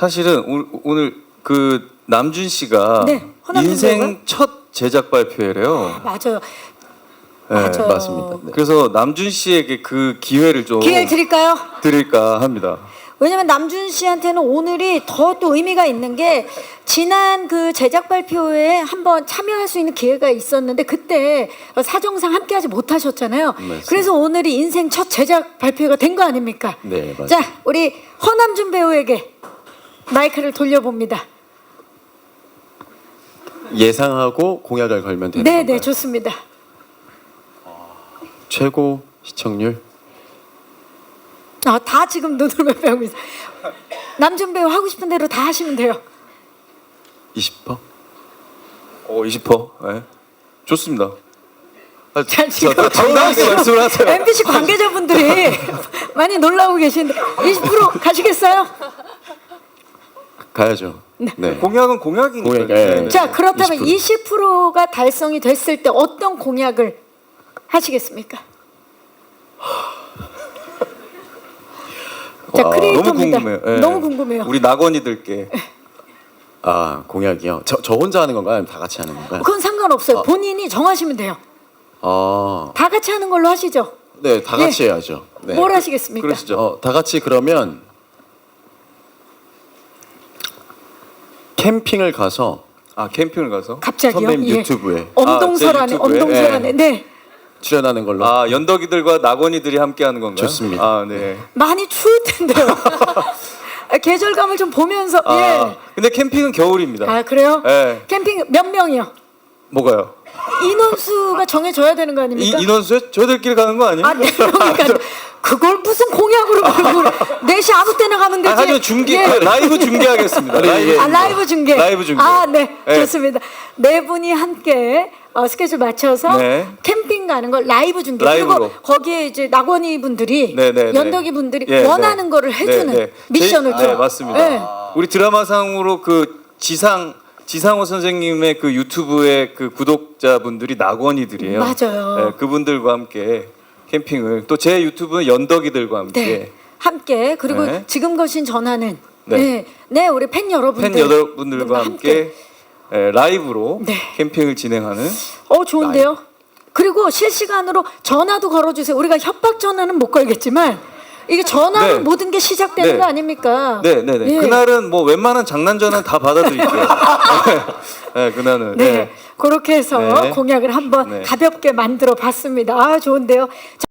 사실은 오- 오늘 그 남준 씨가 네, 허남준 인생 배우가? 첫 제작 발표회래요. 맞아요. 네, 맞아요. 맞습니다. 네. 그래서 남준 씨에게 그 기회를 좀 기회를 드릴까요? 드릴까 합니다. 왜냐면 남준 씨한테는 오늘이 더 또 의미가 있는 게 지난 그 제작 발표회에 한번 참여할 수 있는 기회가 있었는데 그때 사정상 함께하지 못하셨잖아요. 맞습니다. 그래서 오늘이 인생 첫 제작 발표회가 된 거 아닙니까? 네, 맞습니다. 자, 우리 허남준 배우에게 마이크를 돌려봅니다. 예상하고 공약을 걸면 되는 네, 네, 건가요? 좋습니다. 최고 시청률 아, 다 지금 눈을 빼고 있어요. 남준 배우 하고 싶은 대로 다 하시면 돼요. 20%? 어, 20%. 네. 좋습니다. 아, 저 지금 당당하게 말씀을 하세요. MBC 관계자분들이 많이 놀라고 계신데 20% 가시겠어요? 가야죠. 네. 공약은 공약이니까. 공약, 예. 자 그렇다면 20%. 20%가 달성이 됐을 때 어떤 공약을 하시겠습니까? 자 아, 크리에이터입니다. 너무 궁금해요. 예. 너무 궁금해요. 우리 낙원이들께 아 공약이요. 저, 저 혼자 하는 건가요? 아니면 다 같이 하는 건가요? 그건 상관없어요. 본인이 정하시면 돼요. 아, 다 같이 하는 걸로 하시죠. 네, 다 같이 해야죠. 네. 뭘 하시겠습니까? 그러시죠. 어, 다 같이 그러면 캠핑을 가서 아 캠핑을 가서 갑자기요? 선배님 예. 유튜브에 엄동설안에 아, 제 유튜브에? 엄동설안에 네 출연하는 걸로. 아 연덕이들과 낙원이들이 함께하는 건가요? 좋습니다. 아 네. 많이 추울 텐데요. 아, 계절감을 좀 보면서 아 예. 근데 캠핑은 겨울입니다. 아 그래요? 예. 캠핑 몇 명이요? 뭐가요? 인원수가 정해져야 되는 거 이, 아닙니까? 인원수요? 저희들끼리 가는 거 아니에요? 아, 네 명이니까 그걸 무슨 공약으로 그래. 넷이 아무 때나 가면 되지. 아, 하지만 중계 예. 라이브 중계하겠습니다. 아니, 라이브. 예. 아 라이브 중계. 라이브 중계. 아, 네. 네. 좋습니다. 네 분이 함께 어, 스케줄 맞춰서 네. 캠핑 가는 걸 라이브 중계. 라이브로. 그리고 거기에 이제 낙원이 분들이 네, 네, 네. 연덕이 분들이 예, 원하는 네. 거를 해주는 네, 네. 미션을 제- 줘. 네, 맞습니다. 네. 우리 드라마상으로 그 지상 지상호 선생님의 그 유튜브의 그 구독자분들이 낙원이들이에요. 맞아요. 네, 그분들과 함께 캠핑을 또 제 유튜브는 연덕이들과 함께 네. 함께 그리고 네. 지금 거신 전화는 네. 네. 네, 우리 팬 여러분들 팬 여러분들과 함께 예, 라이브로 네. 캠핑을 진행하는 어 좋은데요. 그리고 실시간으로 전화도 걸어주세요. 우리가 협박 전화는 못 걸겠지만 이게 전화로 네. 모든 게 시작되는 네. 거 아닙니까? 네, 네, 네. 예. 그날은 뭐 웬만한 장난 전화 다 받아드릴게요. 네, 그날은 네. 네. 그렇게 해서 네. 공약을 한번 네. 가볍게 만들어 봤습니다. 아 좋은데요. 자,